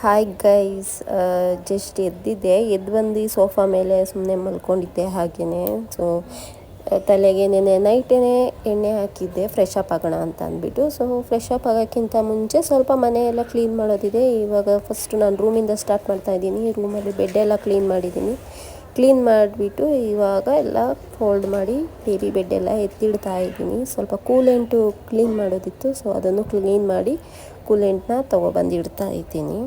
Hi guys just ಎದ್ದಿದ್ದೆ. ಎದ್ದು ಬಂದು sofa ಮೇಲೆ ಸುಮ್ಮನೆ ಮಲ್ಕೊಂಡಿದ್ದೆ ಹಾಗೇ ಸೊ ತಲೆಗೆ ನೆನೆ ನೈಟೇ ಎಣ್ಣೆ ಹಾಕಿದ್ದೆ ಫ್ರೆಶ್ ಅಪ್ ಆಗೋಣ ಅಂತ ಅಂದ್ಬಿಟ್ಟು. ಸೊ ಫ್ರೆಶ್ ಅಪ್ ಆಗೋಕ್ಕಿಂತ ಮುಂಚೆ ಸ್ವಲ್ಪ ಮನೆಯೆಲ್ಲ ಕ್ಲೀನ್ ಮಾಡೋದಿದೆ. ಇವಾಗ ಫಸ್ಟ್ ನಾನು ರೂಮಿಂದ ಸ್ಟಾರ್ಟ್ ಮಾಡ್ತಾ ಇದ್ದೀನಿ. ರೂಮಲ್ಲಿ ಬೆಡ್ ಎಲ್ಲ ಕ್ಲೀನ್ ಮಾಡಿದ್ದೀನಿ. ಕ್ಲೀನ್ ಮಾಡಿಬಿಟ್ಟು ಇವಾಗ ಎಲ್ಲ ಫೋಲ್ಡ್ ಮಾಡಿ ಬೇಬಿ ಬೆಡ್ ಎಲ್ಲ ಎತ್ತಿಡ್ತಾ ಇದ್ದೀನಿ. ಸ್ವಲ್ಪ ಕೂಲೆಂಟು ಕ್ಲೀನ್ ಮಾಡೋದಿತ್ತು. ಸೊ ಅದನ್ನು ಕ್ಲೀನ್ ಮಾಡಿ ಕೂಲೆಂಟ್ನ ತೊಗೊಬಂದು ಇಡ್ತಾ ಇದ್ದೀನಿ.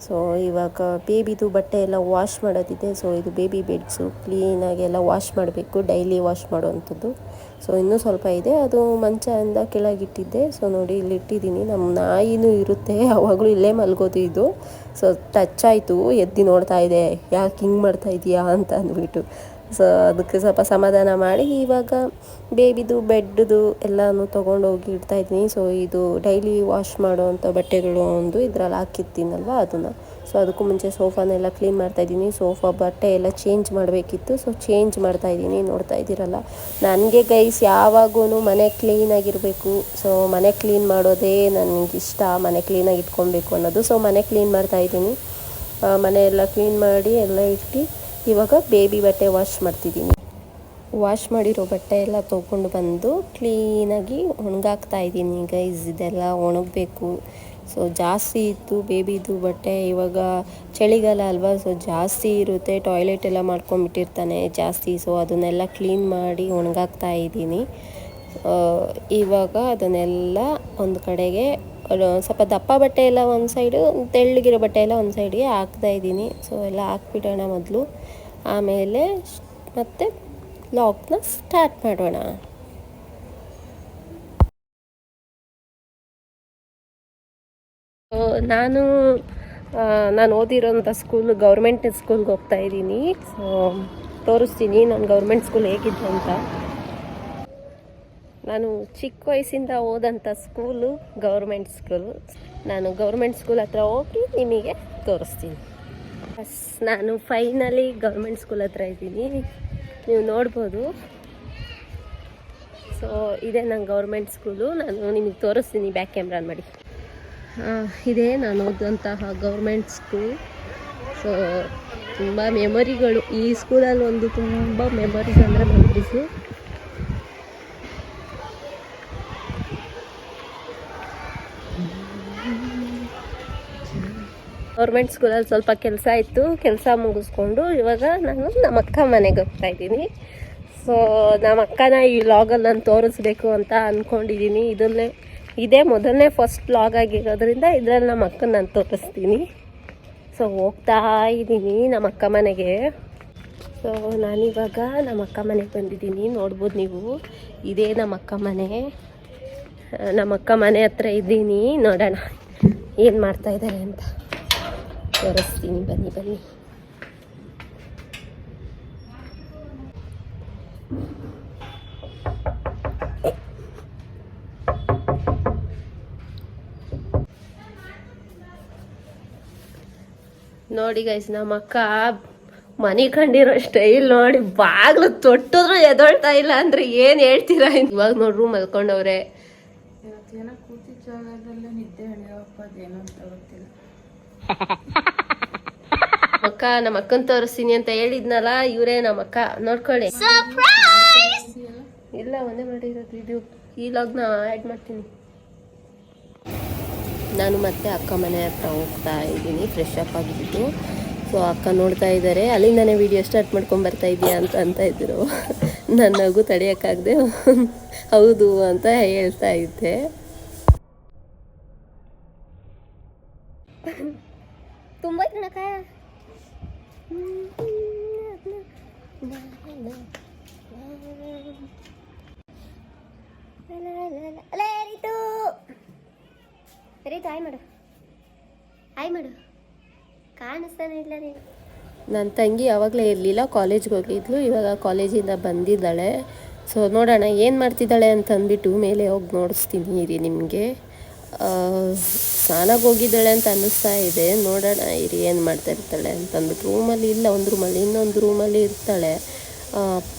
ಸೊ ಇವಾಗ ಬೇಬಿದು ಬಟ್ಟೆ ಎಲ್ಲ ವಾಶ್ ಮಾಡೋದಿದೆ. ಸೊ ಇದು ಬೇಬಿ ಬೆಡ್ಸು ಕ್ಲೀನಾಗಿ ಎಲ್ಲ ವಾಶ್ ಮಾಡಬೇಕು ಡೈಲಿ ವಾಶ್ ಮಾಡುವಂಥದ್ದು. ಸೊ ಇನ್ನೂ ಸ್ವಲ್ಪ ಇದೆ. ಅದು ಮಂಚದಿಂದ ಕೆಳಗಿಟ್ಟಿದ್ದೆ. ಸೊ ನೋಡಿ, ಇಲ್ಲಿ ಇಟ್ಟಿದ್ದೀನಿ. ನಮ್ಮ ನಾಯಿನೂ ಇರುತ್ತೆ. ಯಾವಾಗಲೂ ಇಲ್ಲೇ ಮಲ್ಗೋದು ಇದು. ಸೊ ಟಚ್ ಆಯಿತು. ಎದ್ದು ನೋಡ್ತಾ ಇದೆ. ಯಾಕೆ ಹಿಂಗೆ ಮಾಡ್ತಾ ಇದೆಯಾ ಅಂತ ಅಂದ್ಬಿಟ್ಟು. ಸೊ, ಅದಕ್ಕೆ ಸ್ವಲ್ಪ ಸಮಾಧಾನ ಮಾಡಿ ಇವಾಗ ಬೇಬಿದು ಬೆಡ್ದು ಎಲ್ಲನೂ ತೊಗೊಂಡೋಗಿ ಇಡ್ತಾ ಇದ್ದೀನಿ. ಸೊ, ಇದು ಡೈಲಿ ವಾಶ್ ಮಾಡುವಂಥ ಬಟ್ಟೆಗಳು ಒಂದು ಇದರಲ್ಲಿ ಹಾಕಿರ್ತೀನಲ್ವ ಅದನ್ನು. ಸೊ, ಅದಕ್ಕೂ ಮುಂಚೆ ಸೋಫಾನೆಲ್ಲ ಕ್ಲೀನ್ ಮಾಡ್ತಾ ಇದ್ದೀನಿ. ಸೋಫಾ ಬಟ್ಟೆ ಎಲ್ಲ ಚೇಂಜ್ ಮಾಡಬೇಕಿತ್ತು. ಸೊ, ಚೇಂಜ್ ಮಾಡ್ತಾ ಇದ್ದೀನಿ. ನೋಡ್ತಾ ಇದ್ದೀರಲ್ಲ. ನನಗೆ ಗೈಸ್ ಯಾವಾಗೂ ಮನೆ ಕ್ಲೀನಾಗಿರಬೇಕು ಸೊ, ಮನೆ ಕ್ಲೀನ್ ಮಾಡೋದೇ ನನಗಿಷ್ಟ. ಮನೆ ಕ್ಲೀನಾಗಿ ಇಟ್ಕೊಬೇಕು ಅನ್ನೋದು. ಸೊ, ಮನೆ ಕ್ಲೀನ್ ಮಾಡ್ತಾ ಇದ್ದೀನಿ. ಮನೆ ಎಲ್ಲ ಕ್ಲೀನ್ ಮಾಡಿ ಎಲ್ಲ ಇಟ್ಟು ಇವಾಗ ಬೇಬಿ ಬಟ್ಟೆ ವಾಶ್ ಮಾಡ್ತಿದ್ದೀನಿ. ವಾಶ್ ಮಾಡಿರೋ ಬಟ್ಟೆ ಎಲ್ಲ ತೊಗೊಂಡು ಬಂದು ಕ್ಲೀನಾಗಿ ಒಣಗಾಕ್ತಾ ಇದ್ದೀನಿ ಈಗ ಇದೆಲ್ಲ ಒಣಗಬೇಕು. ಸೊ ಜಾಸ್ತಿ ಇತ್ತು ಬೇಬಿದು ಬಟ್ಟೆ ಇವಾಗ ಚಳಿಗಾಲ ಅಲ್ವಾ ಸೊ ಜಾಸ್ತಿ ಇರುತ್ತೆ. ಟಾಯ್ಲೆಟ್ ಎಲ್ಲ ಮಾಡ್ಕೊಂಬಿಟ್ಟಿರ್ತಾನೆ ಜಾಸ್ತಿ. ಸೊ ಅದನ್ನೆಲ್ಲ ಕ್ಲೀನ್ ಮಾಡಿ ಒಣಗಾಕ್ತಾ ಇದ್ದೀನಿ. ಇವಾಗ ಅದನ್ನೆಲ್ಲ ಒಂದು ಕಡೆಗೆ ಸ್ವಲ್ಪ ದಪ್ಪ ಬಟ್ಟೆ ಎಲ್ಲ ಒಂದು ಸೈಡು ತೆಳ್ಳಗಿರೋ ಬಟ್ಟೆ ಎಲ್ಲ ಒಂದು ಸೈಡಿಗೆ ಹಾಕ್ತಾ ಇದ್ದೀನಿ. ಸೊ ಎಲ್ಲ ಹಾಕ್ಬಿಡೋಣ ಮೊದಲು. ಆಮೇಲೆ ಮತ್ತೆ ಲಾಕ್ನ ಸ್ಟಾರ್ಟ್ ಮಾಡೋಣ. ನಾನು ನಾನು ಓದಿರೋಂಥ ಸ್ಕೂಲ್ ಗೌರ್ಮೆಂಟ್ ಸ್ಕೂಲ್ಗೆ ಹೋಗ್ತಾ ಇದ್ದೀನಿ. ಸೊ ತೋರಿಸ್ತೀನಿ ನಾನು ಗೌರ್ಮೆಂಟ್ ಸ್ಕೂಲ್ ಹೇಗಿದ್ದು ಅಂತ. ನಾನು ಚಿಕ್ಕ ವಯಸ್ಸಿಂದ ಓದಂಥ ಸ್ಕೂಲು, ಗೌರ್ಮೆಂಟ್ ಸ್ಕೂಲು. ನಾನು ಗೌರ್ಮೆಂಟ್ ಸ್ಕೂಲ್ ಹತ್ರ ಹೋಗಿ ನಿಮಗೆ ತೋರಿಸ್ತೀನಿ. ಬಸ್ ನಾನು ಫೈನಲಿ ಗೌರ್ಮೆಂಟ್ ಸ್ಕೂಲ್ ಹತ್ರ ಇದ್ದೀನಿ. ನೀವು ನೋಡ್ಬೋದು. ಸೊ ಇದೇ ನನ್ನ ಗೌರ್ಮೆಂಟ್ ಸ್ಕೂಲು. ನಾನು ನಿಮಗೆ ತೋರಿಸ್ತೀನಿ ಬ್ಯಾಕ್ ಕ್ಯಾಮ್ರಾನ್ ಮಾಡಿ. ಇದೇ ನಾನು ಓದಂತಹ ಗೌರ್ಮೆಂಟ್ ಸ್ಕೂಲ್. ಸೊ ತುಂಬ ಮೆಮೊರಿಗಳು ಈ ಸ್ಕೂಲಲ್ಲಿ ಒಂದು ತುಂಬ ಮೆಮೊರೀಸ್ ಅಂದರೆ ಮೆಮೊರೀಸು ಗೌರ್ಮೆಂಟ್ ಸ್ಕೂಲಲ್ಲಿ ಸ್ವಲ್ಪ ಕೆಲಸ ಇತ್ತು, ಕೆಲಸ ಮುಗಿಸ್ಕೊಂಡು ಇವಾಗ ನಾನು ನಮ್ಮ ಅಕ್ಕ ಮನೆಗೆ ಹೋಗ್ತಾ ಇದ್ದೀನಿ. ಸೊ ನಮ್ಮ ಅಕ್ಕನ ಈ ವ್ಲಾಗಲ್ಲಿ ನಾನು ತೋರಿಸ್ಬೇಕು ಅಂತ ಅಂದ್ಕೊಂಡಿದ್ದೀನಿ ಇದನ್ನೇ, ಇದೇ ಮೊದಲನೇ ಫಸ್ಟ್ ವ್ಲಾಗ್ ಆಗಿರೋದ್ರಿಂದ ಇದರಲ್ಲಿ ನಮ್ಮ ಅಕ್ಕನ ನಾನು ತೋರಿಸ್ತೀನಿ. ಸೊ ಹೋಗ್ತಾ ಇದ್ದೀನಿ ನಮ್ಮ ಅಕ್ಕ ಮನೆಗೆ. ಸೊ ನಾನಿವಾಗ ನಮ್ಮ ಅಕ್ಕ ಮನೆಗೆ ಬಂದಿದ್ದೀನಿ. ನೋಡ್ಬೋದು ನೀವು. ಇದೇ ನಮ್ಮ ಅಕ್ಕ ಮನೆ. ನಮ್ಮ ಅಕ್ಕ ಮನೆ ಹತ್ರ ಇದ್ದೀನಿ. ನೋಡೋಣ ಏನು ಮಾಡ್ತಾ ಇದ್ದಾರೆ ಅಂತ. ತೋರಿಸ್ತೀನಿ ಬನ್ನಿ ಬನ್ನಿ ನೋಡಿ ಗೈಸ್ ನಮ್ಮ ಅಕ್ಕ ಮನೆ ಕಂಡಿರೋ ಸ್ಟೈಲ್ ನೋಡಿ ಬಾಗ್ಲು ತೊಟ್ಟಿದ್ರು ಎದೊಳ್ತಾ ಇಲ್ಲ ಅಂದ್ರೆ ಏನ್ ಹೇಳ್ತೀರಾ ಇವಾಗ ರೂಮ್ ಮಲ್ಕೊಂಡವ್ರೆ ಕೂತಿದ್ದ ಜಾಗದಲ್ಲೇ ನಿದ್ದೆ ಅಂತ ಗೊತ್ತಿಲ್ಲ. ಅಕ್ಕ ನಮ್ಮ ಅಕ್ಕನ್ ತೋರಿಸ್ತೀನಿ ಅಂತ ಹೇಳಿದ್ನಲ್ಲ ಇವರೇ ನಮ್ಮ ಅಕ್ಕ. ನೋಡ್ಕೊಳ್ಳಿ. ಇಲ್ಲ ಒಂದೇ ಮಾಡಿರೋದು ಇದು. ಈ ಲಾಗ್ನ ಆ್ಯಡ್ ಮಾಡ್ತೀನಿ. ನಾನು ಮತ್ತೆ ಅಕ್ಕ ಮನೆ ಹತ್ರ ಹೋಗ್ತಾ ಇದ್ದೀನಿ ಫ್ರೆಶ್ ಅಪ್ ಆಗಿಬಿಟ್ಟು. ಸೊ ಅಕ್ಕ ನೋಡ್ತಾ ಇದ್ದಾರೆ ಅಲ್ಲಿಂದನೇ ವಿಡಿಯೋ ಸ್ಟಾರ್ಟ್ ಮಾಡ್ಕೊಂಡು ಬರ್ತಾ ಇದೆಯಾ ಅಂತ ಅಂತ ಇದ್ದರು ನನ್ನ ಮಗು ತಡೆಯೋಕ್ಕಾಗದೆ. ಹೌದು ಅಂತ ಹೇಳ್ತಾ ಇದ್ದೆ ತುಂಬ ಕಣಕ ಆಯ್ ಮಾಡು. ಮಾಡು. ನನ್ನ ತಂಗಿ ಯಾವಾಗಲೇ ಇರಲಿಲ್ಲ ಕಾಲೇಜ್ಗೆ ಹೋಗಿದ್ಲು ಇವಾಗ ಕಾಲೇಜಿಂದ ಬಂದಿದ್ದಾಳೆ. ಸೊ ನೋಡೋಣ, ಏನು ಮಾಡ್ತಿದ್ದಾಳೆ ಅಂತ ಅಂದ್ಬಿಟ್ಟು ಮೇಲೆ ಹೋಗಿ ನೋಡಿಸ್ತೀನಿ ಇರಿ ನಿಮಗೆ. ಸ್ನಾನಕ್ಕೆ ಹೋಗಿದ್ದಾಳೆ ಅಂತ ಅನ್ನಿಸ್ತಾ ಇದೆ. ನೋಡೋಣ, ಇರಿ, ಏನು ಮಾಡ್ತಾ ಇರ್ತಾಳೆ ಅಂತಂದ್ಬಿಟ್ಟು ರೂಮಲ್ಲಿ ಇಲ್ಲ, ಒಂದು ರೂಮಲ್ಲಿ ಇನ್ನೊಂದು ರೂಮಲ್ಲಿ ಇರ್ತಾಳೆ.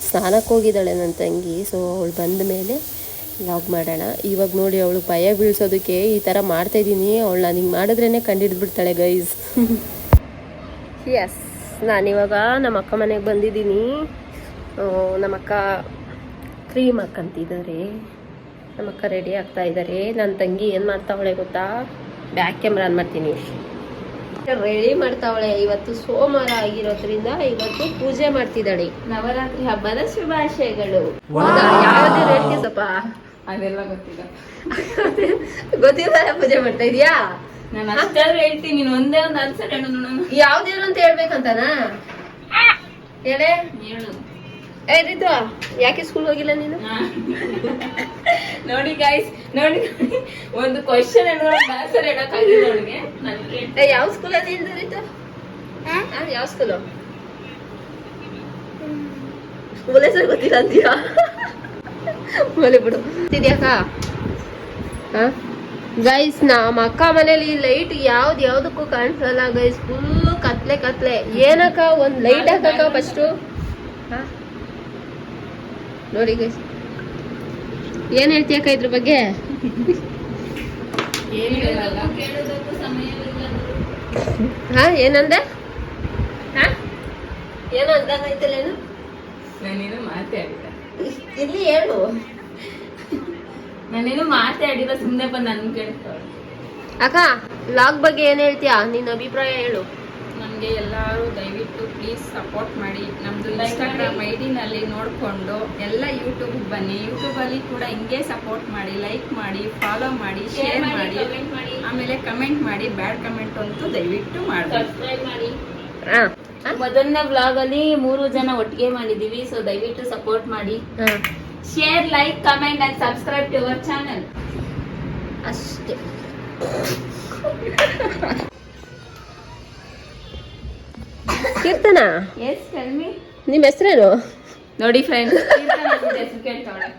ಸ್ನಾನಕ್ಕೆ ಹೋಗಿದ್ದಾಳೆ ನನ್ನ ತಂಗಿ. ಸೊ ಅವಳು ಬಂದ ಮೇಲೆ ಲಾಗ್ ಮಾಡೋಣ. ಇವಾಗ ನೋಡಿ ಅವಳು ಭಯ ಬೀಳ್ಸೋದಕ್ಕೆ ಈ ಥರ ಮಾಡ್ತಾ ಇದ್ದೀನಿ ಅವಳು ನಾನು ಹಿಂಗೆ ಮಾಡಿದ್ರೇ ಕಂಡಿಡ್ದುಬಿಡ್ತಾಳೆ ಗೈಸ್ ಎಸ್ ನಾನಿವಾಗ ನಮ್ಮ ಅಕ್ಕ ಮನೆಗೆ ಬಂದಿದ್ದೀನಿ. ನಮ್ಮಕ್ಕ ಕ್ರೀಮ್ ಹಾಕ್ಕಂತಿದ್ದಾರೆ ನಮ್ಮ ಅಕ್ಕ ರೆಡಿ ಆಗ್ತಾ ಇದ್ದಾರೆ ನನ್ನ ತಂಗಿ ಏನು ಮಾಡ್ತಾವಳೆ ಗೊತ್ತಾ? ಬ್ಯಾಕ್ ಕ್ಯಾಮ್ರಾ ಆನ್ ಮಾಡ್ತೀನಿ. ರೆಡಿ ಮಾಡ್ತಾವಳೆ. ಇವತ್ತು ಸೋಮವಾರ ಆಗಿರೋದ್ರಿಂದ ಇವತ್ತು ಪೂಜೆ ಮಾಡ್ತಿದ್ದಾಳೆ. ನವರಾತ್ರಿ ಹಬ್ಬದ ಶುಭಾಶಯಗಳು. ಯಾವ್ದು ರೇಟ್ಗೆ ಸ್ವಲ್ಪ? ಅದೆಲ್ಲ ಗೊತ್ತಿಲ್ಲ. ಗೊತ್ತಿಲ್ಲ ಪೂಜೆ ಮಾಡ್ತಾ ಇದೀಯಾ? ನಾನು ಅಷ್ಟಾದ್ರೂ ಹೇಳ್ತೀನಿ. ನೀನು ಒಂದೇ ಒಂದು ಆನ್ಸರ್ ಹೇಳು ಯಾವ್ದೇನು ಅಂತ ಹೇಳ್ಬೇಕಂತನಾ? ಹೇಳೇ. ಹೇಳು. ಏ ರಿತು ಯಾಕೆ ಸ್ಕೂಲ್ ಹೋಗಿಲ್ಲ ನೀನು? ನೋಡಿ ಗೈಸ್ ನೋಡಿ ನೋಡಿ. ಒಂದು ಕ್ವಶನ್ ಆನ್ಸರ್ ಹೇಳಕ್ಕಾಗಿಲ್ಲ ಅವಳಿಗೆ. ನನಗೆ. ಏ ಯಾವ ಸ್ಕೂಲ್ ಅದೇ ರಿತು? ಯಾವ ಸ್ಕೂಲು ಸ್ಕೂಲ್ ಹೆಸರು ಗೊತ್ತಿಲ್ಲ ಅಂತೀಯಾ? ಮನೆ ಬಿಡು. ತಿದ್ಯಾಕ ಗೈಸ್ ನಮ್ಮ ಅಕ್ಕ ಮನೇಲಿ ಲೈಟ್ ಯಾವ್ದು ಯಾವ್ದಕ್ಕೂ ಕಾಣಿಸಲ್ಲ ಗೈಸ್ ಫುಲ್ ಕತ್ಲೆ ಕತ್ಲೆ. ಏನಕ್ಕ ಒಂದ್ ಲೈಟ್ ಹಾಕಕ್ಕ ಫಸ್ಟು ನೋಡಿ ಗೈಸ್ ಏನ್ ಹೇಳ್ತೀಯಕ್ಕ ಇದ್ರ ಬಗ್ಗೆ? ಏನು ಹೇಳಲ್ಲ ಕೇಳೋದಕ್ಕೂ ಸಮಯವಿಲ್ಲ ಹಾ ಏನಂದೆ? ಹಾ? ಏನೋ ಅಂದಂಗಾಯ್ತಲ್ಲೇನು ನಾನೇನು ಮಾತಾಡಿಲ್ಲ ಇಲ್ಲಿ ಹೇಳು. ನಾನೇನು ಮಾತಾಡಿಲ್ಲ ಸುಮ್ಮನೆ ಬಂದು ನನ್ ಕೇಳ್ತಾಳೆ ಅಕ್ಕ ಲಾಗ್ ಬಗ್ಗೆ ಏನ್ ಹೇಳ್ತೀಯಾ? ನಿನ್ನ ಅಭಿಪ್ರಾಯ ಹೇಳು. ನಮಗೆ ಎಲ್ಲರೂ ದಯವಿಟ್ಟು ಪ್ಲೀಸ್ ಸಪೋರ್ಟ್ ಮಾಡಿ. ನಮ್ಮದು ಇನ್ಸ್ಟಾಗ್ರಾಮ್ ಐ ಡಿನಲ್ಲಿ ನೋಡಿಕೊಂಡು ಎಲ್ಲ ಯೂಟ್ಯೂಬ್ಗೆ ಬನ್ನಿ. ಯೂಟ್ಯೂಬಲ್ಲಿ ಕೂಡ ಹಿಂಗೆ ಸಪೋರ್ಟ್ ಮಾಡಿ ಲೈಕ್ ಮಾಡಿ ಫಾಲೋ ಮಾಡಿ ಶೇರ್ ಮಾಡಿ ಆಮೇಲೆ ಕಮೆಂಟ್ ಮಾಡಿ ಬ್ಯಾಡ್ ಕಮೆಂಟ್ ಅಂತೂ ದಯವಿಟ್ಟು ಮಾಡಿ. ಮೊದಲನೇ ವ್ಲಾಗ್ ಅಲ್ಲಿ ಮೂರು ಜನ ಒಟ್ಟಿಗೆ ಮಾಡಿದೀವಿ ಸೊ ದಯವಿಟ್ಟು ಸಪೋರ್ಟ್ ಮಾಡಿ. Share like comment and subscribe to our channel ಅಷ್ಟೇ. ಕೀರ್ತನ? ಎಸ್ ಟೆಲ್ ಮಿ ನಿಮ್ಮ ಹೆಸರೇನು? ನೋಡಿ ಫ್ರೆಂಡ್ಸ್ ಕೇಳ್ತಾವಳೆ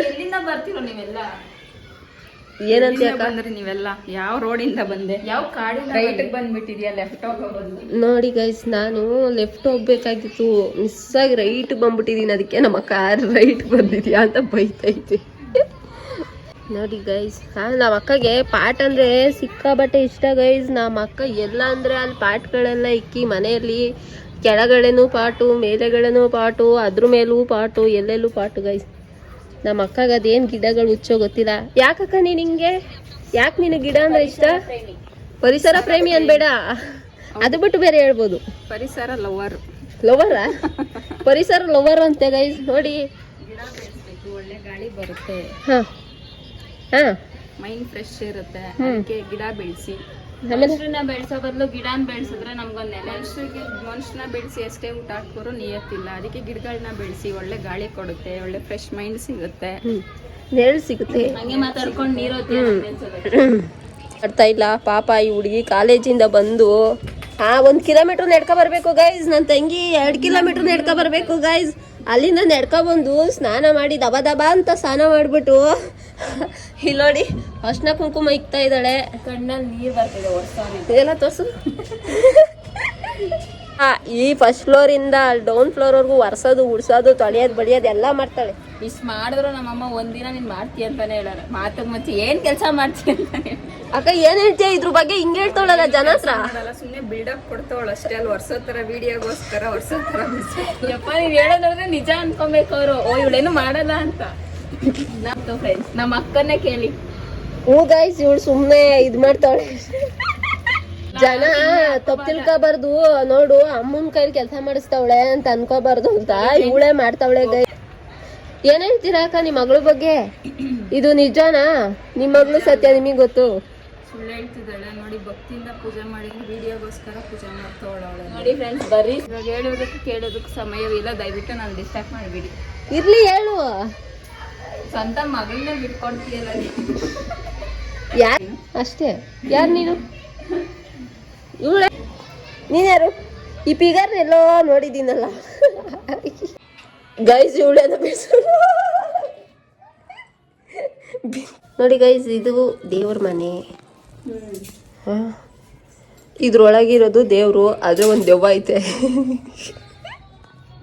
ಎಲ್ಲಿಂದ ಬರ್ತಿರೋ ನೀವೆಲ್ಲ? ಏನಂತ ಬಂದ್ರಿ ನೀವೆಲ್ಲ? ಯಾವ ರೋಡಿಂದ ಬಂದೆ? ಯಾವ ಕಾಡಿಂದ ರೈಟ್ ಬಂದ್ಬಿಟ್ಟಿದ್ಯಾ ಲೆಫ್ಟ್ ಹೋಗೋದು? ನೋಡಿ ಗೈಸ್ ನಾನು ಲೆಫ್ಟ್ ಹೋಗ್ಬೇಕಾಗಿತ್ತು. ಮಿಸ್ ಆಗಿ ರೈಟ್ ಬಂದ್ಬಿಟ್ಟಿದೀನಿ ಅದಕ್ಕೆ ನಮ್ಮ ಕಾರ್ ರೈಟ್ ಬಂದಿದ್ಯಾ ಅಂತ ಬೈತೈತೆ ನೋಡಿ ಗೈಸ್ ಹಾ ನಮ್ಮ ಅಕ್ಕಗೆ ಪಾಟ್ ಅಂದ್ರೆ ಸಿಕ್ಕಾಬಟ್ಟೆ ಇಷ್ಟ ಗೈಸ್ ನಮ್ಮ ಅಕ್ಕ ಎಲ್ಲ ಅಂದ್ರೆ ಅಲ್ಲಿ ಪಾಟ್ಗಳೆಲ್ಲ ಇಕ್ಕಿ ಮನೆಯಲ್ಲಿ ಕೆಳಗಡೆನೂ ಪಾಟು ಮೇಲೆಗಡೆನೂ ಪಾಟು ಅದ್ರ ಮೇಲೂ ಪಾಟು ಎಲ್ಲೆಲ್ಲೂ ಪಾಟು ಗೈಸ್ ನಮ್ಮ ಅಕ್ಕಗೆ ಅದೇನು ಗಿಡಗಳು ಹುಚ್ಚೋ ಗೊತ್ತಿಲ್ಲ. ಯಾಕಕ್ಕ ನೀನು ಹಿಂಗೆ? ಯಾಕೆ ನಿನಗೆ ಗಿಡ ಅಂದ್ರೆ ಇಷ್ಟ? ಪರಿಸರ ಪ್ರೇಮಿ ಅನ್ಬೇಡ. ಅದು ಬಿಟ್ಟು ಬೇರೆ ಹೇಳ್ಬೋದು. ಪರಿಸರ ಲವರ್ ಲವರ ಪರಿಸರ ಲವರ್ ಅಂತೆ ಗೈಸ್ ನೋಡಿ. ಒಳ್ಳೆ ಗಾಳಿ ಬರುತ್ತೆ. ಹಾ. ಮೈಂಡ್ ಫ್ರೆಶ್ ಇರುತ್ತೆ. ಅದಕ್ಕೆ ಗಿಡ ಬೆಳೆಸಿ. ಮನುಷ್ಯರನ್ನ ಬೆಳೆಸೋ ಬದಲು ಗಿಡನ ಬೆಳೆಸಿದ್ರೆ ನಮ್ಗೊಂದ್ ನೆಲೆ ಮನುಷ್ಯರಿಗೆ ಮನುಷ್ಯನ ಬೆಳೆಸಿ ಎಷ್ಟೇ ಊಟ ಹಾಕೋರು ನಿಯತ್ತಿಲ್ಲ. ಅದಕ್ಕೆ ಗಿಡಗಳನ್ನ ಬೆಳೆಸಿ ಒಳ್ಳೆ ಗಾಳಿ ಕೊಡುತ್ತೆ ಒಳ್ಳೆ ಫ್ರೆಶ್ ಮೈಂಡ್ ಸಿಗುತ್ತೆ. ನೆರಳು ಸಿಗುತ್ತೆ. ಹಂಗೆ ಮಾತಾಡ್ಕೊಂಡು ನೀರೋತಿ ಬರ್ತಾ ಇಲ್ಲ. ಪಾಪ ಈ ಹುಡುಗಿ ಕಾಲೇಜಿಂದ ಬಂದು ಆ ಒಂದ್ ಕಿಲೋಮೀಟರ್ ನಡ್ಕೊ ಬರ್ಬೇಕು ಗೈಸ್ ನನ್ನ ತಂಗಿ ಎರಡ್ ಕಿಲೋಮೀಟರ್ ನಡ್ಕ ಬರ್ಬೇಕು ಗೈಸ್ ಅಲ್ಲಿಂದ ನೆಡ್ಕೊ ಬಂದು ಸ್ನಾನ ಮಾಡಿ ದಬ ದಬ ಅಂತ ಸ್ನಾನ ಮಾಡ್ಬಿಟ್ಟು ಇಲ್ಲಿ ನೋಡಿ ಅರ್ಶಿನ ಕುಂಕುಮ ಇಕ್ತಾ ಇದ್ದಾಳೆ. ಕಣ್ಣಲ್ಲಿ ನೀರು ಬರ್ತಿದೆ ವರ್ಷ ಎಲ್ಲ ತೋರ್ಸು. ಈ ಫಸ್ಟ್ ಫ್ಲೋರ್ ಇಂದ ಡೌನ್ ಫ್ಲೋರ್ ವರ್ಗು ಒರ್ಸೋದು ಉಡ್ಸೋದು ತೊಳೆಯೋದು ಬಳಿಯೋದು ಎಲ್ಲ ಮಾಡ್ತಾಳೆ. ಇಷ್ಟು ಮಾಡಿದ್ರು ನಮ್ಮಮ್ಮ ಒಂದಿನ ನೀನ್ ಮಾಡ್ತೀಯ ಅಂತಾನೆ ಹೇಳಾರ. ಮಾತಕ್ ಮುಂಚೆ ಏನ್ ಕೆಲಸ ಮಾಡ್ತೀಯ ಅಂತಾನೆ ಅಕ್ಕ ಏನ್ ಹೇಳ್ತೀಯ? ಇದ್ರ ಬಗ್ಗೆ ಹಿಂಗ್ ಹೇಳ್ತಾಳಲ್ಲ ಜನ ಹತ್ರ? ಸುಮ್ನೆ ಬಿಲ್ಡಪ್ ಕೊಡ್ತಾವಳ ಅಷ್ಟೇ ಅಲ್ಲಿ ವರ್ಷೋ ತರ ವಿಡಿಯೋಗೋಸ್ಕರ ವರ್ಷೋ ತರ ಯಪ್ಪ ನೀವ್ ಹೇಳೋದಾದ್ರೆ ನಿಜ ಅನ್ಕೊಬೇಕು ಅವರು. ಓ ಇವಳೇನು ಮಾಡಲ್ಲ ಅಂತ. ನಮ್ದು ಫ್ರೆಂಡ್ಸ್ ನಮ್ಮ ಅಕ್ಕನ್ನೇ ಕೇಳಿ. ಹ್ಞೂ ಗೈಸ್ ಇವಳು ಸುಮ್ಮನೆ ಇದ್ ಮಾಡ್ತಾಳೆ. ಜನ ತಪ್ಪು ತಿಳ್ಕೊಬಾರ್ದು ನೋಡು ಅಮ್ಮನ ಕೈಲಿ ಕೆಲಸ ಮಾಡಿಸ್ತಾವಳೆ ಅಂತ ಅನ್ಕೋಬಾರ್ದು ಅಂತ ಇವಳೇ ಮಾಡ್ತಾವಳೆ ಗೈ ಏನ್ ಹೇಳ್ತೀರಾ ಅಕ್ಕ ನಿಮ್ಮ ಮಗಳ ಬಗ್ಗೆ? ಇದು ನಿಜನಾ? ನಿಮ್ಮ ಮಗಳು ಸತ್ಯ ನಿಮಗ್ ಗೊತ್ತು? ಸುಳ್ಳು ಹೇಳ್ತಿದ್ದಾಳೆ. ನೋಡಿ ಭಕ್ತಿಯಿಂದ ಪೂಜೆ ಮಾಡಿ ವಿಡಿಯೋಗೋಸ್ಕರ ಪೂಜೆ ಮಾಡ್ತಾವಳೆ ನೋಡಿ ಫ್ರೆಂಡ್ಸ್ ಬರೀ ಇವಾಗ ಹೇಳೋದಕ್ಕೆ ಕೇಳೋದಕ್ಕೆ ಸಮಯವಿಲ್ಲ. ದಯವಿಟ್ಟು ನಾನು ಡಿಸ್ಟರ್ಬ್ ಮಾಡ್ಬಿಡಿ. ಇರ್ಲಿ ಹೇಳು. ಸ್ವಂತ ಮಗಳನ್ನ ಬಿಟ್ಕೊಡ್ತೀಯಲ್ಲ ಅಷ್ಟೇ. ಯಾರು ನೀನು? ಇವಳೆ? ನೀನ್ಯಾರು ಈ ಪಿಗರ್ ಎಲ್ಲೋ ನೋಡಿದ್ದೀನಲ್ಲ. ಗೈಸ್ ಇವಳೇನ ನೋಡಿ ಗೈಸ್ ಇದು ದೇವ್ರ ಮನೆ. ಇದ್ರೊಳಗಿರೋದು ದೇವ್ರು, ಆದ್ರೆ ಒಂದು ದೆವ್ವ ಐತೆ.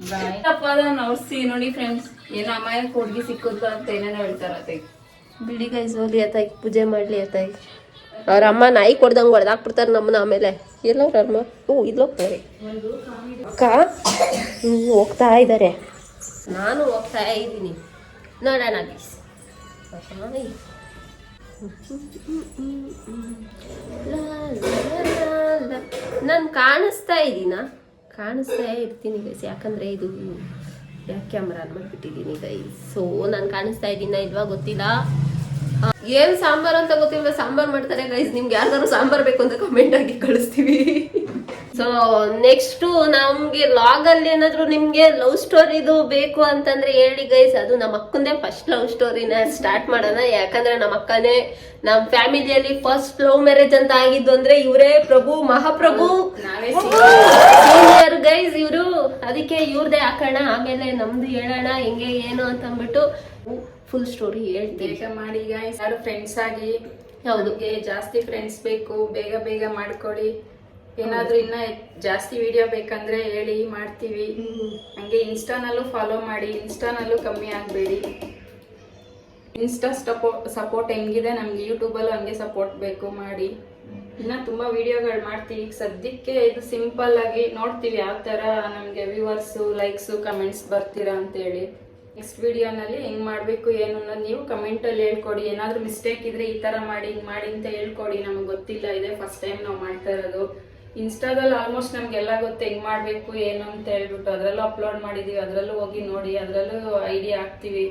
ಅದನ್ನ ನೋಡ್ಸಿ ನೋಡಿ ಫ್ರೆಂಡ್ಸ್ ಏನೋ ಅಮಾಯಕ ಹುಡುಗಿ ಸಿಕ್ಕುದು ಅಂತ ಏನೇನೋ ಹೇಳ್ತಾರತ್ತೆ ಬಿಡಿ ಗೈಸ್ ಹೋಗ್ಲಿ ಅತ್ತಾಗಿ ಪೂಜೆ ಮಾಡ್ಲಿ ಅತ್ತಾಗಿ ಅವ್ರ ಅಮ್ಮ ನಾಯಿ ಕೊಡ್ದಂಗೆ ಹೊಡೆದಾಕ್ಬಿಡ್ತಾರೆ ನಮ್ಮನ್ನ ಆಮೇಲೆ. ಎಲ್ಲವ್ರ ಅಮ್ಮ. ಹ್ಞೂ ಇಲ್ಲೋಗ್ತಾರೆ ಅಕ್ಕ ಹ್ಞೂ ಹೋಗ್ತಾ ಇದ್ದಾರೆ ನಾನು ಹೋಗ್ತಾ ಇದ್ದೀನಿ. ನೋಡೋಣ ಗೈಸ್ ನಾನು ಕಾಣಿಸ್ತಾ ಇದ್ದೀನ? ಕಾಣಿಸ್ತಾ ಇರ್ತೀನಿ ಗೈಸ್ ಯಾಕಂದ್ರೆ ಇದು ಬ್ಯಾಕ್ ಕ್ಯಾಮ್ರಾ ಮಾಡ್ಬಿಟ್ಟಿದ್ದೀನಿ ಗೈಸ್ ಸೊ ನಾನು ಕಾಣಿಸ್ತಾ ಇದ್ದೀನ ಇಲ್ವಾ ಗೊತ್ತಿಲ್ಲ. ಏನ್ ಸಾಂಬಾರ್ ಅಂತ ಗೊತ್ತಿಲ್ಲ, ಸಾಂಬಾರ್ ಮಾಡ್ತಾರೆ ಗೈಸ್ ನಿಮ್ಗೆ ಯಾರ್ದಾರು ಸಾಂಬಾರ್ ಬೇಕು ಅಂತ ಕಮೆಂಟ್ ಆಗಿ ಕಳಿಸ್ತೀವಿ. ಸೊ ನೆಕ್ಸ್ಟ್ ನಮ್ಗೆ ಲಾಗ್ ಅಲ್ಲಿ ಏನಾದ್ರು ನಿಮ್ಗೆ ಲವ್ ಸ್ಟೋರಿದು ಬೇಕು ಅಂತಂದ್ರೆ ಹೇಳಿ ಗೈಸ್ ಅದು ನಮ್ಮ ಅಕ್ಕಂದೇ ಫಸ್ಟ್ ಲವ್ ಸ್ಟೋರಿನ ಸ್ಟಾರ್ಟ್ ಮಾಡೋಣ. ಯಾಕಂದ್ರೆ ನಮ್ಮ ಅಕ್ಕನೇ ನಮ್ಮ ಫ್ಯಾಮಿಲಿಯಲ್ಲಿ ಫಸ್ಟ್ ಲವ್ ಮ್ಯಾರೇಜ್ ಅಂತ ಆಗಿದ್ದು ಅಂದ್ರೆ ಇವರೇ ಪ್ರಭು ಮಹಾಪ್ರಭು. ಗೈಸ್ ಇವರು. ಅದಕ್ಕೆ ಇವ್ರದೇ ಹಾಕೋಣ ಆಮೇಲೆ ನಮ್ದು ಹೇಳೋಣ ಹೆಂಗೆ ಏನು ಅಂತ ಅಂದ್ಬಿಟ್ಟು ಫುಲ್ ಸ್ಟೋರಿ ಹೇಳ್ತೀವಿ ಮಾಡಿ ಗೈಸ್ ಯಾರು ಫ್ರೆಂಡ್ಸ್ ಆಗಿ ಹೌದು. ಜಾಸ್ತಿ ಫ್ರೆಂಡ್ಸ್ ಬೇಕು ಬೇಗ ಬೇಗ ಮಾಡ್ಕೊಳ್ಳಿ. ಏನಾದ್ರೂ ಇನ್ನ ಜಾಸ್ತಿ ವಿಡಿಯೋ ಬೇಕಂದ್ರೆ ಹೇಳಿ, ಮಾಡ್ತೀವಿ. ಹಂಗೆ ಇನ್ಸ್ಟಾನಲ್ಲೂ ಫಾಲೋ ಮಾಡಿ, ಇನ್ಸ್ಟಾನಲ್ಲೂ ಕಮ್ಮಿ ಆಗಬೇಡಿ. ಇನ್ಸ್ಟಾ ಸಪೋರ್ಟ್ ಸಪೋರ್ಟ್ ಹೆಂಗಿದೆ? ನಮ್ಗೆ ಯೂಟ್ಯೂಬಲ್ಲೂ ಹಂಗೆ ಸಪೋರ್ಟ್ ಬೇಕು ಮಾಡಿ. ಇನ್ನ ತುಂಬಾ ವಿಡಿಯೋಗಳು ಮಾಡ್ತೀವಿ. ಸದ್ಯಕ್ಕೆ ಇದು ಸಿಂಪಲ್ ಆಗಿ ನೋಡ್ತೀವಿ ಯಾವ ತರ ನಮ್ಗೆ ವ್ಯೂವರ್ಸು ಲೈಕ್ಸು ಕಮೆಂಟ್ಸ್ ಬರ್ತೀರಾ ಅಂತೇಳಿ. ನೆಕ್ಸ್ಟ್ ವಿಡಿಯೋನಲ್ಲಿ ಹೆಂಗ್ ಮಾಡ್ಬೇಕು, ಏನು ಅನ್ನೋದು ನೀವು ಕಮೆಂಟ್ ಅಲ್ಲಿ ಹೇಳ್ಕೊಡಿ. ಏನಾದರೂ ಮಿಸ್ಟೇಕ್ ಇದ್ರೆ ಈ ತರ ಮಾಡಿ, ಹಿಂಗ್ ಮಾಡಿ ಅಂತ ಹೇಳ್ಕೊಡಿ. ನಮ್ಗೆ ಗೊತ್ತಿಲ್ಲ, ಇದೆ ಫಸ್ಟ್ ಟೈಮ್ ನಾವು ಮಾಡ್ತಾ ಇರೋದು. ಇನ್ಸ್ಟಾದಲ್ಲಿ ಆಲ್ಮೋಸ್ಟ್ ನಮಗೆಲ್ಲ ಗೊತ್ತೆ ಹೆಂಗ್ ಮಾಡಬೇಕು, ಏನು ಅಂತ ಹೇಳ್ಬಿಟ್ಟು ಅದರಲ್ಲೂ ಅಪ್ಲೋಡ್ ಮಾಡಿದ್ದೀವಿ ಅದರಲ್ಲೂ ಹೋಗಿ ನೋಡಿ, ಅದರಲ್ಲೂ ಐಡಿಯಾ ಹಾಕ್ತಿವಿ.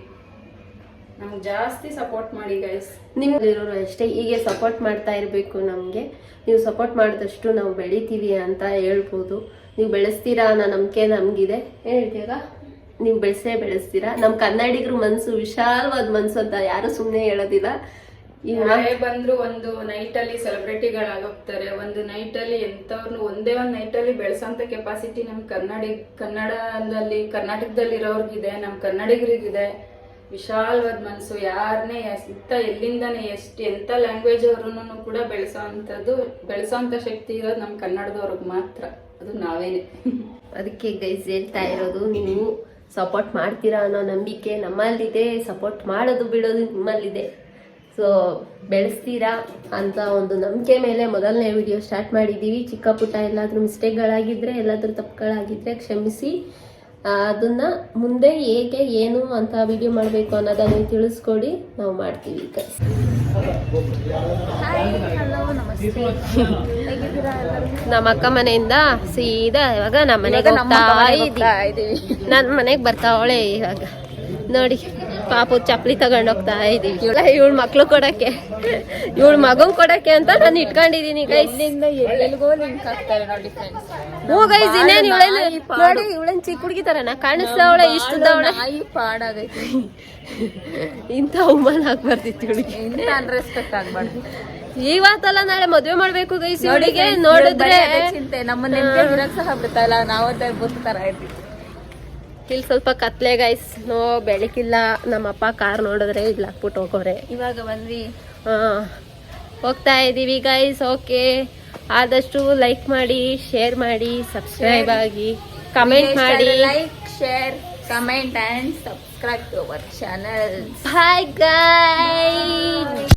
ನಮ್ಗೆ ಜಾಸ್ತಿ ಸಪೋರ್ಟ್ ಮಾಡಿ ಗೈಸ್ ನಿಮ್ಗಿರೋರು ಅಷ್ಟೇ, ಹೀಗೆ ಸಪೋರ್ಟ್ ಮಾಡ್ತಾ ಇರಬೇಕು ನಮಗೆ. ನೀವು ಸಪೋರ್ಟ್ ಮಾಡಿದಷ್ಟು ನಾವು ಬೆಳಿತೀವಿ ಅಂತ ಹೇಳ್ಬೋದು. ನೀವು ಬೆಳೆಸ್ತೀರಾ ಅನ್ನೋ ನಂಬಿಕೆ ನಮಗಿದೆ. ಏನು ನೀವು ಬೆಳೆಸೇ ಬೆಳೆಸ್ತೀರಾ. ನಮ್ಮ ಕನ್ನಡಿಗರು ಮನಸ್ಸು ವಿಶಾಲವಾದ ಮನಸ್ಸು ಅಂತ ಯಾರು ಸುಮ್ಮನೆ ಹೇಳೋದಿಲ್ಲ. ಯಾರೇ ಬಂದ್ರು ಒಂದು ನೈಟ್ ಅಲ್ಲಿ ಸೆಲೆಬ್ರಿಟಿಗಳಾಗೋಗ್ತಾರೆ ಒಂದು ನೈಟ್ ಅಲ್ಲಿ ಎಂತವ್ರನ್ನು ಒಂದೇ ಒಂದು ನೈಟ್ ಅಲ್ಲಿ ಬೆಳೆಸೋಂತ ಕೆಪಾಸಿಟಿ ನಮ್ ಕನ್ನಡಿ ಕನ್ನಡದಲ್ಲಿ ಕರ್ನಾಟಕದಲ್ಲಿ ಇರೋರ್ಗಿದೆ ನಮ್ ಕನ್ನಡಿಗರಿಗಿದೆ. ವಿಶಾಲವಾದ ಮನಸ್ಸು ಯಾರನ್ನೇ ಎಂತ ಎಲ್ಲಿಂದನೇ ಎಷ್ಟು ಎಂತ ಲ್ಯಾಂಗ್ವೇಜ್ ಅವ್ರನ್ನು ಕೂಡ ಬೆಳೆಸೋ ಅಂಥದ್ದು ಬೆಳೆಸೋಂಥ ಶಕ್ತಿ ಇರೋದು ನಮ್ಮ ಕನ್ನಡದವ್ರಿಗೆ ಮಾತ್ರ. ಅದು ನಾವೇನೆ. ಅದಕ್ಕೆ ಗೈಸ್ ಹೇಳ್ತಾ ಇರೋದು ನೀವು ಸಪೋರ್ಟ್ ಮಾಡ್ತೀರಾ ಅನ್ನೋ ನಂಬಿಕೆ ನಮ್ಮಲ್ಲಿದೆ. ಸಪೋರ್ಟ್ ಮಾಡೋದು ಬಿಡೋದು ನಿಮ್ಮಲ್ಲಿದೆ. ಸೊ ಬೆಳೆಸ್ತೀರಾ ಅಂತ ಒಂದು ನಂಬಿಕೆ ಮೇಲೆ ಮೊದಲನೇ ವಿಡಿಯೋ ಸ್ಟಾರ್ಟ್ ಮಾಡಿದ್ದೀವಿ. ಚಿಕ್ಕ ಪುಟ್ಟ ಎಲ್ಲಾದರೂ ಮಿಸ್ಟೇಕ್ಗಳಾಗಿದ್ದರೆ ಎಲ್ಲಾದರೂ ತಪ್ಪುಗಳಾಗಿದ್ದರೆ ಕ್ಷಮಿಸಿ. ಅದನ್ನು ಮುಂದೆ ಹೇಗೆ ಏನು ಅಂತ ವಿಡಿಯೋ ಮಾಡಬೇಕು ಅನ್ನೋದನ್ನು ತಿಳಿಸ್ಕೊಡಿ. ನಾವು ಮಾಡ್ತೀವಿ ಈಗ. ನಮ್ಮ ಅಕ್ಕ ಮನೆಯಿಂದ ಸೀದಾ ಇವಾಗ ನಮ್ಮ ಮನೆಗೆ ಬರ್ತಾ ಇದೀವಿ ನನ್ನ ಮನೆಗೆ ಬರ್ತಾವಳೆ ಇವಾಗ. ನೋಡಿ. ಪಾಪು ಚಪ್ಪಲಿ ತಗೊಂಡು ಹೋಗ್ತಾ ಇದೀವಿ. ಇವಳ ಇವಳ ಮಕ್ಳು ಕೊಡಕ್ಕೆ. ಇವಳ ಮಗನ್ ಕೊಡಕ್ಕೆ ಅಂತ ನಾನು ಇಟ್ಕೊಂಡಿದೀನಿ ಹ್ಞೂ ಗೈಸ್ ಇನ್ನೇನು ಇವಳೇನು ನೋಡಿ ಇವಳೇನು ಚಿಕ್ಕ ಹುಡುಗಿ ತರನ? ಕಾಣಿಸ್ತಾವಳೆ ಇಷ್ಟದವಳೆ ಇಂಥ ಅವಮಾನ ಆಗ್ಬಾರ್ದಿತ್ತು ಇವಳಿಗೆ. ರೆಸ್ಪೆಕ್ಟ್ ಆಗ್ಬಾರ್ದು. ಇವತ್ತಲ್ಲ ನಾಳೆ ಮದ್ವೆ ಮಾಡ್ಬೇಕು ಗೈಸ್ ಇವಳಿಗೆ ನೋಡಿದ್ರೆ ಚಿಂತೆ. ನಮ್ಮ ನೆನಪೇ ಇರಕ್ ಸಹ ಬಿಡ್ತಾ ಇಲ್ಲ ಬುತ್ತ ತರ ಇರ್ತೀವಿ. ಇಲ್ಲಿ ಸ್ವಲ್ಪ ಕತ್ಲೆ ಗೈಸ್ ನೋ ಬೆಳಕಿಲ್ಲ. ನಮ್ಮಪ್ಪ ಕಾರ್ ನೋಡಿದ್ರೆ ಇಲ್ಲಿ ಹಾಕ್ಬಿಟ್ಟು ಹೋಗೋರೆ. ಇವಾಗ ಬಂದ್ವಿ. ಹಾ ಹೋಗ್ತಾ ಇದ್ದೀವಿ ಗೈಸ್ ಓಕೆ ಆದಷ್ಟು ಲೈಕ್ ಮಾಡಿ ಶೇರ್ ಮಾಡಿ ಸಬ್ಸ್ಕ್ರೈಬ್ ಆಗಿ ಕಮೆಂಟ್ ಮಾಡಿ. Like share comment and subscribe to our channel bye guy